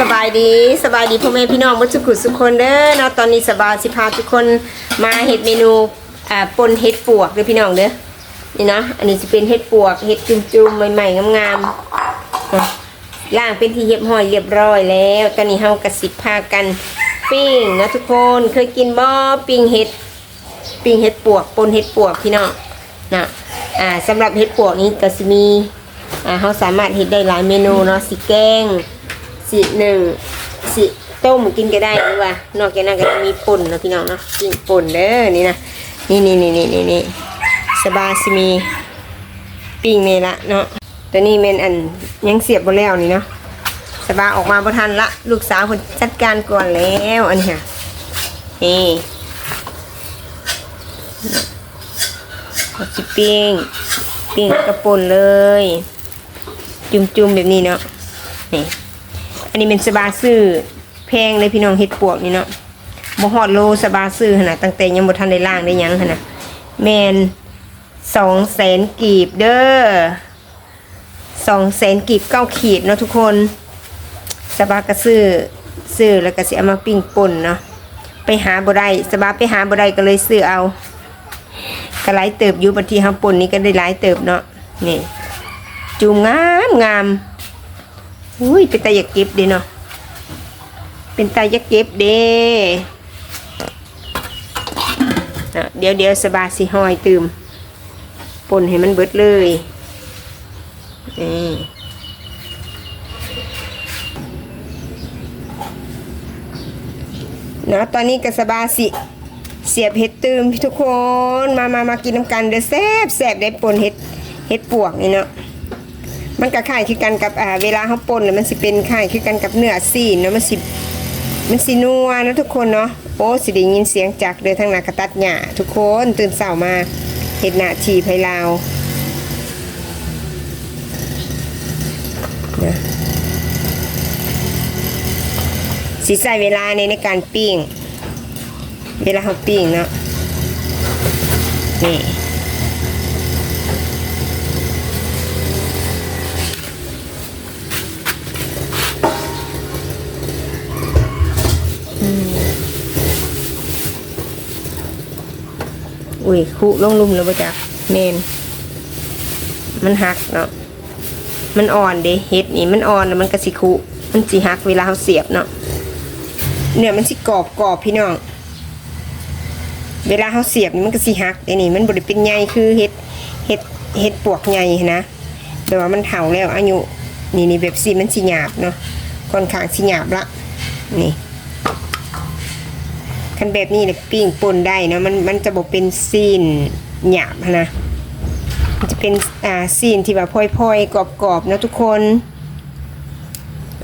สบายดีสบายดีพ่อแม่พี่น้องมุสุขุสุกคนเด้อเนาะตอนนี้สบายสิพาทุกคนมาเห็ดเมนูอ่าปนเห็ดปวกเด้อพี่น้องเด้อนี่เนาะอันนี้จะเป็นเห็ดปวกเห็ดจุ่มๆใหม่ๆงามๆล่างเป็นที่เรียบห้อยเรียบร้อยแล้ว ตอนนี้เฮากระสิบพากันปิ้งนะทุกคนเคยกินบ่อปิ้งเห็ดปิ้งเห็ดปวกปนเห็ดปวกพี่น้องนะอ่าสำหรับเห็ดปวกนี้ก็จะมีอ่าเขาสามารถเห็ดได้หลายเมนูเนาะสิแกง สิหนึ่งสิต้มกินก็ได้หรือว่านอกจากนั้นก็จะมีป่นเนาะพี่น้องเนาะปิ้งป่นเด้อนี่นะนี่นี่นี่นี่นี่นี่สบายสิมีปิ้งนี่ละเนาะตัวนี้เมนอันยังเสียบบ่แล้วนี่เนาะสบายออกมาบ่ทันละลูกสาวคนจัดการก่อนแล้วอันนี้ค่ะนี่ก็สิปิ้งปิ้งกระปุ่นเลย จุ่มๆแบบนี้เนาะนี่ อันนี้เป็นสบาซื้อแพงเลยพี่น้องเฮ็ดปวกนี่เนาะบ่ฮอดโลสบาซื้อขนาดตั้งแต่ยังบ่ทันได้ล่างได้ยังขนาดแมนสองแสนกีบเด้อสองแสนกีบเก้าขีดเนาะทุกคนสบาก็ซื้อซื้อแล้วก็สิเอามาปิ้งป่นเนาะไปหาบ่ได้สบาไปหาบ่ได้ก็เลยซื้อเอาก็หลายเติบอยู่บางทีห้าปนนี้ก็ได้หลายเติบเนาะนี่จูงงามงาม อุ้ยเป็นตาอยากเก็บเด้เนาะเป็นตาอยากเก็บเด้เดี๋ยวเดี๋ยวสบาสิหอยตืมปนให้มันเบิดเลยนี่เนาะตอนนี้ก็สบาสิเสียบเห็ดตืมทุกคนมามามากินน้ำกันเด้อแซ่บแซ่บได้ปนเห็ดเห็ดปวกนี่เนาะ มันก็คล้ายคือกันกับอ่าเวลาเขาปนน่ะมันสิเป็นคล้ายคือกันกับเนื้อซีนเนาะมันสิมันสินัวนะทุกคนเนาะโอ้สิได้ยินเสียงจากเดินทางหนากระตัดหญ้าทุกคนตื่นเช้ามาเห็ดหน้าชีไพลาวนะสิใส่เวลาในในการปิ้ง เวลาเขาปิ้งเนาะนี่ อุ้ยคุลงลุ่มแล้วปะจ๊ะเมนมันหักเนาะมันอ่อนเด้เฮ็ดนี่มันอ่อนแล้วมันก็สิคุมันสิหักเวลาเขาเสียบเนาะเนี่ยมันสิกรอบกรอบพี่น้องเวลาเขาเสียบนี่มันก็สิหักไอ้นี่มันบริเป็นใหญ่คือเห็ดเห็ดเห็ดปวกใหญ่นะแบบว่ามันเฒ่าแล้วอายุนี่นี่แบบสีมันสิหยาบเนาะค่อนข้างสิหยาบละนี่ คันแบบนี้เนี่ยปิ้งปนได้นะมันมันจะบอกเป็นซีนหยาบนะมันจะเป็นอ่าซีนที่แบบพลอยๆ กรอบๆเนาะทุกคน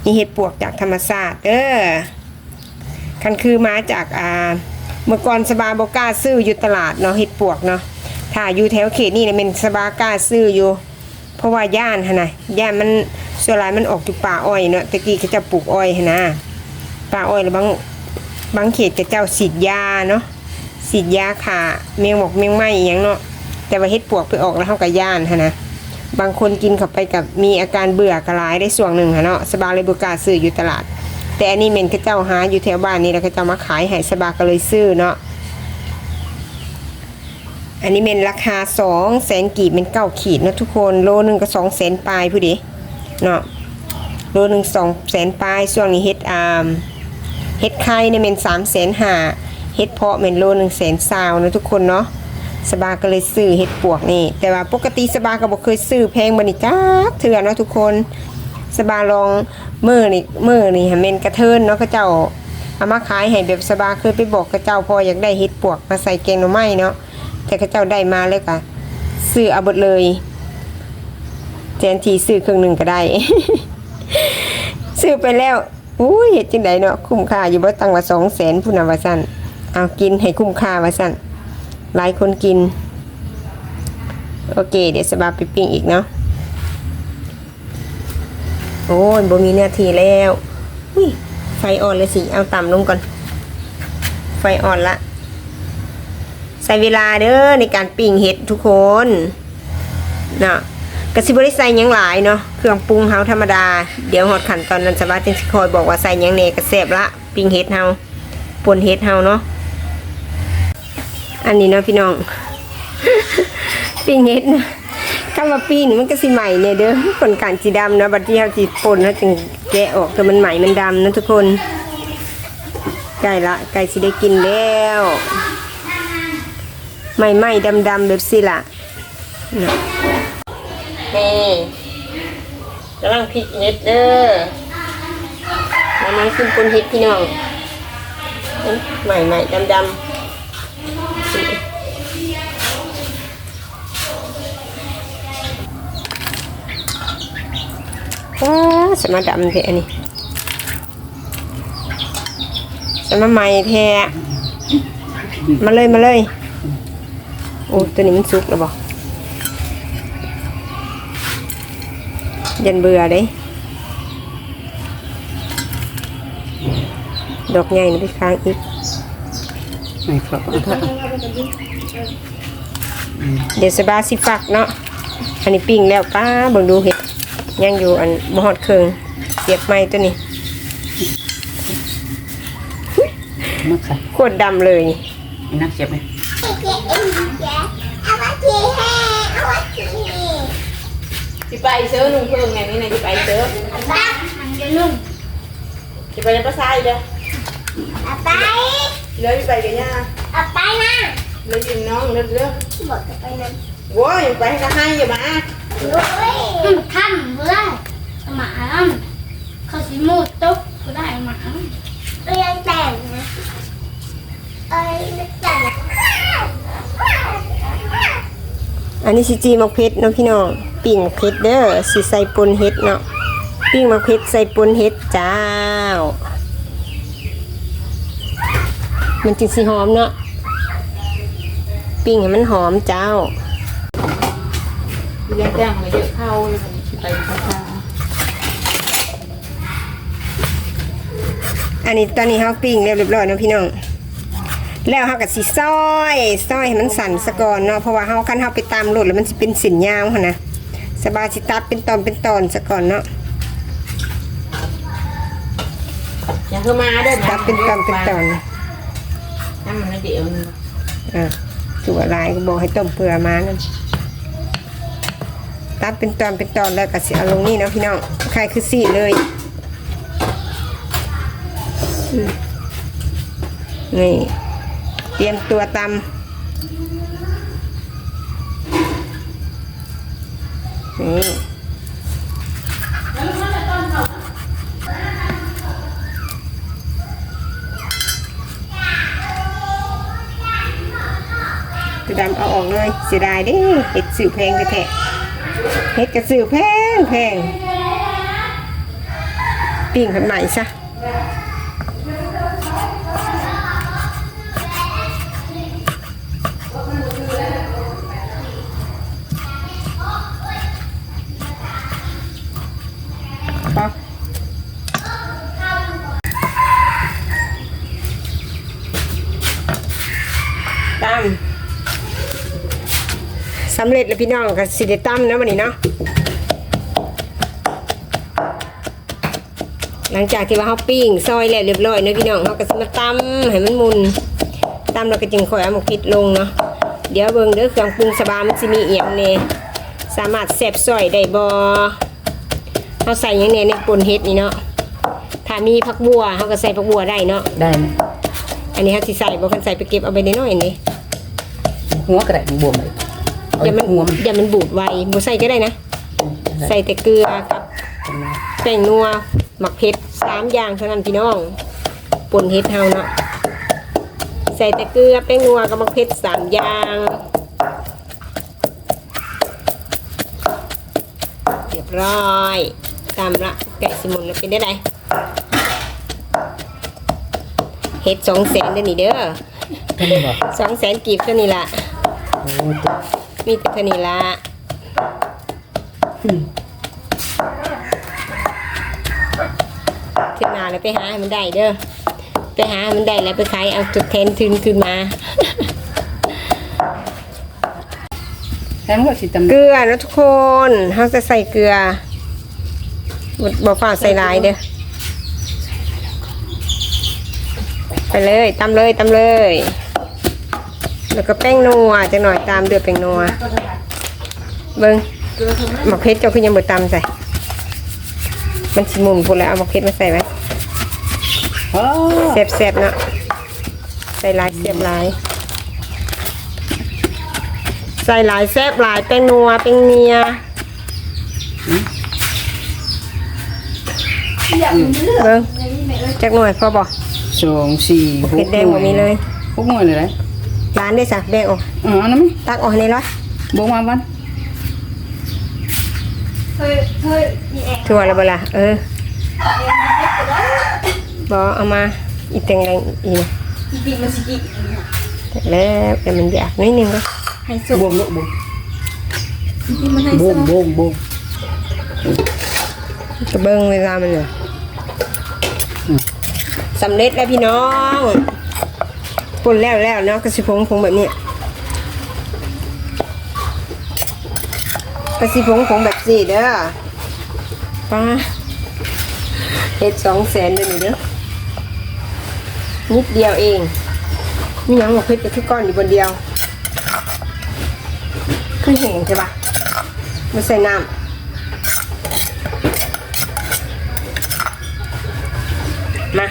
นี่เห็ดปวกจากธรรมชาติเด้อคันคือมาจากอ่าเมื่อก่อนสบาบก้าซื้ออยู่ตลาดเนาะเห็ดปวกเนาะถ้าอยู่แถวเขตนี่เนี่ยเป็นสบาก้าซื้ออยู่ เพราะว่าย่านฮะนะย่านมันส่วนหลายมันออกจากป่าอ้อยเนาะตะกี้เขาจะปลูกอ้อยฮะนะป่าอ้อยแล้วบาง บางเขตจะเจ้าฉีดยาเนาะฉีดยาขาเมียงบอกเมียงไหมอย่างเนาะแต่ว่าเห็ดปวกไปออกแล้วเขากับย่านฮะนะบางคนกินเข้าไปกับมีอาการเบื่อกระลายได้ส่วงหนึ่งฮะเนาะสบาเลยบกล้าซื้ออยู่ตลาด แต่อันนี้เมนเขาเจ้าหาอยู่แถวบ้านนี่แล้วเขาเจ้ามาขายให้สบาก็เลยซื้อเนาะอันนี้เมนราคาสองแสนกีบเป็นเก้าขีดเนาะทุกคนโลหนึ่งก็สองแสนปลายผู้ดิเนาะโลหนึ่งสองแสนปลายช่วงนี้เฮ็ดอาม เฮ็ดไข่เนี่ยเมนสามแสนห้าเฮ็ดเพาะเมนโลหนึ่งแสนซาวนะทุกคนเนาะสบาก็เลยซื้อเฮ็ดปวกนี่ แต่ว่าปกติสบาก็บอกเคยซื้อแพงบันิจ้าเถื่อเนาะทุกคนสบาลองมือนี่มือนี่เมนกระเทินเนาะก็เจ้าเอามาขายให้แบบสบาเคยไปบอกกับเจ้าพออยากได้เฮ็ดปวกมาใส่แกงหน่อไม้เนาะแต่ก็เจ้าได้มาเลยค่ะซื้อเอาหมดเลยแทนทีซื้อเครื่องหนึ่งก็ได้ ซื้อไปแล้ว อุ้ยเฮ็ดจังไดเนาะคุ้มค่าอยู่บ่ตังว่าสองแสนผู้นว่าสั่นเอากินให้คุ้มค่าว่าสั่นหลายคนกิน โอเค เดี๋ยวสบาไปปิ้งอีกเนาะโอ้ยบ่มีเนื้อทีแล้วอุ้ยไฟอ่อนเลยสิ เอาต่ำลงก่อน ไฟอ่อนละใส่เวลาเด้อในการปิ้งเห็ดทุกคนเนาะ กะสิบ่ได้ใส่ยังหลายเนาะเครื่องปรุงเฮาธรรมดาเดี๋ยวฮอดขันตอนนั้นสบายจังสิคอยบอกว่าใส่ยังแหน่ก็แซ่บละปิ้งเฮ็ดเฮาปนเฮ็ดเฮาเนาะอันนี้เนาะพี่น้อง ปิ้งเฮ็ดนะคำว่าปิ้งนี่มันก็สิใหม่เนี่ยเด้อผลการสีดำเนาะบัดที่เฮาสิป่นเฮาจึงแกะออกแต่มันใหม่มันดำนะทุกคนใกล้ละใกล้สิได้กินแล้วใหม่ๆดำๆแบบสิล่ะ นี่กำลังพริกเน็ดเด้อมามาขึ้นปนเฮ็ดพี่น้องใหม่ใหม่ดำดำว้าสมาดำแท้นนี้สมาใหม่แท้มาเลยมาเลย โอ้ตัวนี้มันสุกแล้วบอก ยันเบื่อเลยดอกใหญ่นะพี่ค้างอีกไม่ครับเอาเถอะเดี๋ยวสบาสิฟักเนาะอันนี้ปิ้งแล้วป้าเบิ่งดูเห็ดยังอยู่อันบ่ฮอดเครื่องเสียบไม้ตัวนี้นักใส่โคตรดำเลยมีนักเสียบไหม สิไป เซิร์ฟลุงเพิ่งไงนี่นะสิไปเซิร์ฟบ้านมันจะนุ่มสิไปในภาษาอีกเด้อเอาไปเลือไปกันย่าเอาไปนะเลือยิงน้องเลือเลือบอกจะไปนั้นโว้ยไปให้ก็ให้อย่ามาโอ้ยทำเพื่อหมาเขาสิมูดตุ๊กก็ได้หมาเรียงแต่งนะเอ้ยแต่งอันนี้สิจีมักเพชรเนาะพี่น้อง ปิ้งเพชรเด้อสิใส่ปนเฮ็ดเนาะปิ้งมักเพชรใส่ปนเฮ็ดจ้ามันจึงสิหอมเนาะปิ้งให้มันหอมเจ้าเลือจ้างมาเยอะเข้าเลยสิไปภาษาอันนี้ตอนนี้เฮาปิ้งเรียบร้อยเนาะพี่น้องแล้วเฮาก็สิซอยซอยให้มันสั่นซะก่อนเนาะเพราะว่าเฮาคันเฮาไปตามรถแล้วมันสิเป็นสินยาวหั่นนะ สบายสิตัดเป็นตอนเป็นตอนซะก่อนเนาะอย่าเข้ามาเด้อตัดเป็นตอนเป็นตอนนั่นมันเดี๋ยวนึงอะสัวลายก็บอกให้ต้มเปลือมานั่นตัดเป็นตอนเป็นตอนแล้วก็สิเอาลงนี่เนาะพี่น้องใครคือสีเลยอืมนี่เตรียมตัวตำ นี่จะดำเอาออกเลยเสียดายดิเห็ดสื่อแพงกระแทะเห็ดกระสือแพงแพงปิ่งผันใหม่ซะ แล้วพี่น้องกับสิเดตั้มนะวันนี้เนาะหลังจากที่ว่าเขาปิ้งซอยแล้วเรียบร้อยเนาะพี่น้องเขาก็จะมาตั้มให้มันมุนตั้มเราก็จึงค่อยเอาหมกพริกลงเนาะเดี๋ยวเบิ่งเด้อเครื่องปรุงสบามันสิมีเอียงเน่สามารถแซ่บซอยได้บ่เขาใส่หยังเนี่ยในปนเฮ็ดนี่เนาะถ้ามีผักบัวเขาก็ใส่ผักบัวได้เนาะได้ไหมอันนี้เขาสิใส่บ่คันใส่ไปเก็บเอาไปในน้อยนี่หัวกระไรบวมเลยเอาเดี๋ยวมันหัวมันเดี๋ยวมันบูดไวบ่ใส่ก็ได้นะ ใส่แต่เกลือกับแป้งนัวหมักเผ็ดสามอย่างเท่านั้นพี่น้องปนเฮ็ดเฮาเนาะใส่แต่เกลือแป้งนัวกับหมักเผ็ดสามอย่างเรียบร้อยตามละไก่สิมุนแล้วเป็นได้ไดเฮ็ดสองแสนเด้อนี่เด้อท่านบอกสองแสนกีบเท่านี้ละโอ้ตัว มีแต่เท่านี้ละถึงนาแล้วไปหาให้มันได้เด้อ ไปหาให้มันได้แล้วไปขายเอาจุดแทนทุนขึ้นมาแต่มันก็สิตำเกลือนะทุกคนเขาจะใส่เกลือบ่บ่ฝ่าใส่หลายเด้อ ไปเลยตำเลยตำเลย แล้วก็แป้งนัวจังหน่อยตามเดือดแป้งนัวเบิ้งหมกเพชรเจ้าคือยังบ่ตำใส่ มันสิมุนพูดแล้วเอาหมกเพชรมาใส่ไว้อ๋อแซ่บๆเนาะใส่หลายเสียบหลาย ใส่หลายแซ่บหลายแป้งนัวแป้งเนียเบิ้งจักหน่วยพอบอกสองสี่หเผ็กดแดงบ่มีเลยหกหน่วยเลย นะร้านได้สักแดงออกอ๋ออันนั้นไหมตักออกในร้อยบ่มาบ้านเฮ้ยเฮ้ยอีแอกถั่วแล้วบ่ล่ะเออบ่เอามาอีกแตงแดงอีกนะจริงๆมันสิกิแต่แล้วแต่มันอยากนิดนึงก็ให้สุกบ่มลูกบ่มจริงๆมันให้บ่สุมกบ่มบ่มก็เบิ่งเวลามันเลยสำเร็จแล้วพี่น้อง ป่นแล้วแล้วเนาะกระสิพงพงแบบนี้กระสิพงพงแบบสี่เด้อป้าเฮ็ดสองแสนเด้อนี่เด้อนิดเดียวเองมีหยังบอกเพชรก็คือก้อนอยู่บนเดียว คือแห้งใช่ปะมาใส่น้ำ มา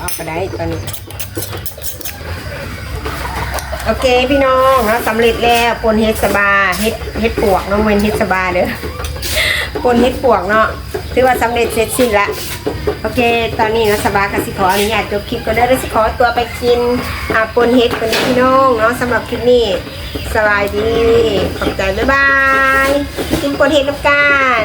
เอา ได้ตอนนี้ โอเคพี่น้องเราสำเร็จแล้วปนเฮ็ดสบาเฮ็ดเฮ็ดปวกน้องเวนเฮ็ดสบาเด้อปนเฮ็ดปวกเนาะถือว่าสำเร็จเสร็จสิ้นละโอเค ตอนนี้นะสบากับสิขออนุญาตจบคลิปก็ได้แล้วสิขอตัวไปกินอาปนเฮ็ดกันพี่น้องเนาะสำหรับคลิปนี้สบายดีขอบใจบ๊ายบายกินปนเฮ็ดน้ำกัน